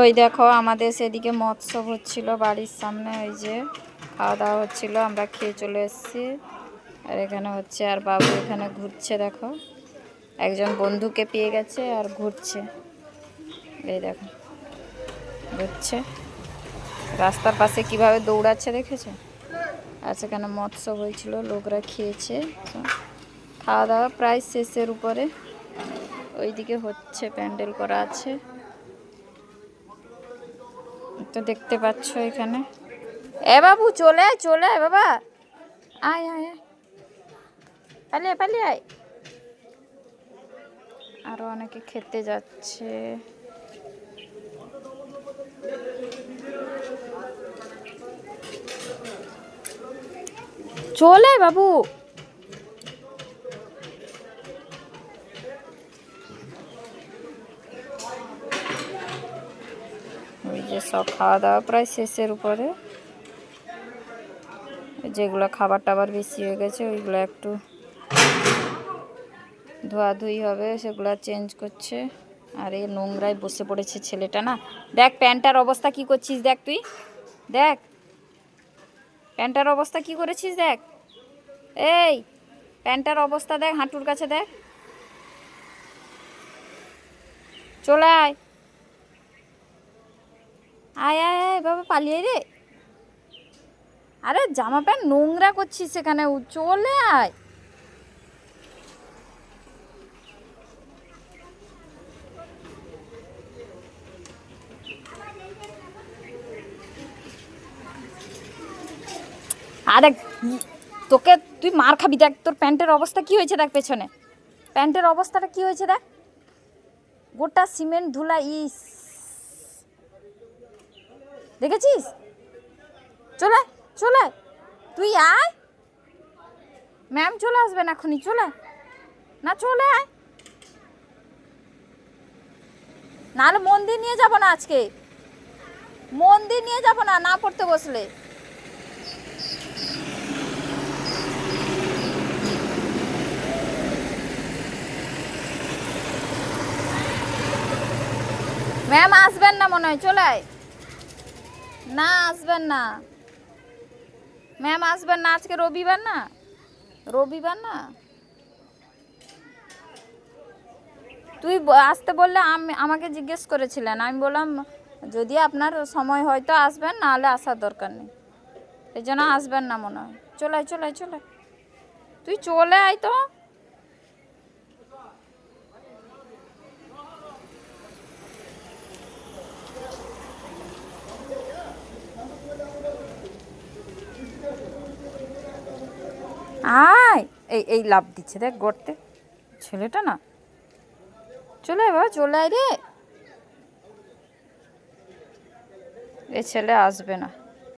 ওই দেখো, আমাদের সেদিকে মৎস্য হচ্ছিল বাড়ির সামনে, ওই যে খাওয়া দাওয়া হচ্ছিল, আমরা খেয়ে চলে এসেছি। আর এখানে হচ্ছে, আর বাবু এখানে ঘুরছে, দেখো। একজন বন্ধুকে পেয়ে গেছে আর ঘুরছে। এই দেখো, ঘুরছে। রাস্তার পাশে কীভাবে দৌড়াচ্ছে দেখেছে? আর সেখানে মৎস্য হয়েছিল, লোকরা খেয়েছে। খাওয়া দাওয়া প্রায় শেষের উপরে। ওইদিকে হচ্ছে, প্যান্ডেল করা আছে। তো দেখতে পাচ্ছ এখানে। এ বাবু চলে আয় চলে আয় বাবা। আয় আয় আয়। পালিয়ে পালিয়ে আয়। আরও অনেকে খেতে যাচ্ছে। চলে বাবু। যে সব খাওয়া দাওয়া প্রায় শেষের উপরে। যেগুলো খাবার টাবার বেশি হয়ে গেছে, ওইগুলো একটু ধোয়াধুয়ি হবে, সেগুলো চেঞ্জ করছে। আর এই নোংরায় বসে পড়েছে ছেলেটা না। দেখ, প্যান্টার অবস্থা কি করছিস দেখ তুই। দেখ, প্যান্টার অবস্থা কি করেছিস দেখ। এই, প্যান্টার অবস্থা দেখ, হাঁটুর কাছে দেখ। চলে আয়। আয় আয় আয়, বাবা, পালিয়ে রে। আরে, জামা প্যান্ট নোংরা করছিস সেখানে চলে আয়। আরে তোকে তুই মার খাবি, দেখ, তোর প্যান্টের অবস্থা কি হয়েছে দেখ পেছনে। প্যান্টের অবস্থাটা কি হয়েছে দেখ। গোটা সিমেন্ট, ধুলা, ইস। দেখেছিস? চলে চলে। তুই আয়। ম্যাম চলে আসবেন এখনই, চলে। না, চলে আয়। নাহলে মন্দির নিয়ে যাব না আজকে। মন্দির নিয়ে যাব না না পড়তে বসলে। ম্যাম আসবেন না মনে হয়, চলে আয়। না, আসবেন না। ম্যাম, আসবেন না। আজকে রবিবার না? রবিবার না? তুই আসতে বললে আমি, আমাকে জিজ্ঞেস করেছিলেন। আমি বললাম, যদি আপনার সময় হয় তো আসবেন, নাহলে আসার দরকার নেই। এই জন্য আসবেন না মনে হয়। চলে চলে চলে তুই চলে আয় তো। আয়! এই এই লাভ দিচ্ছে, দেখ গড়তে ছেলেটা না। চলে আয় বাবা, চলে আয় রে। এ ছেলে আসবে না।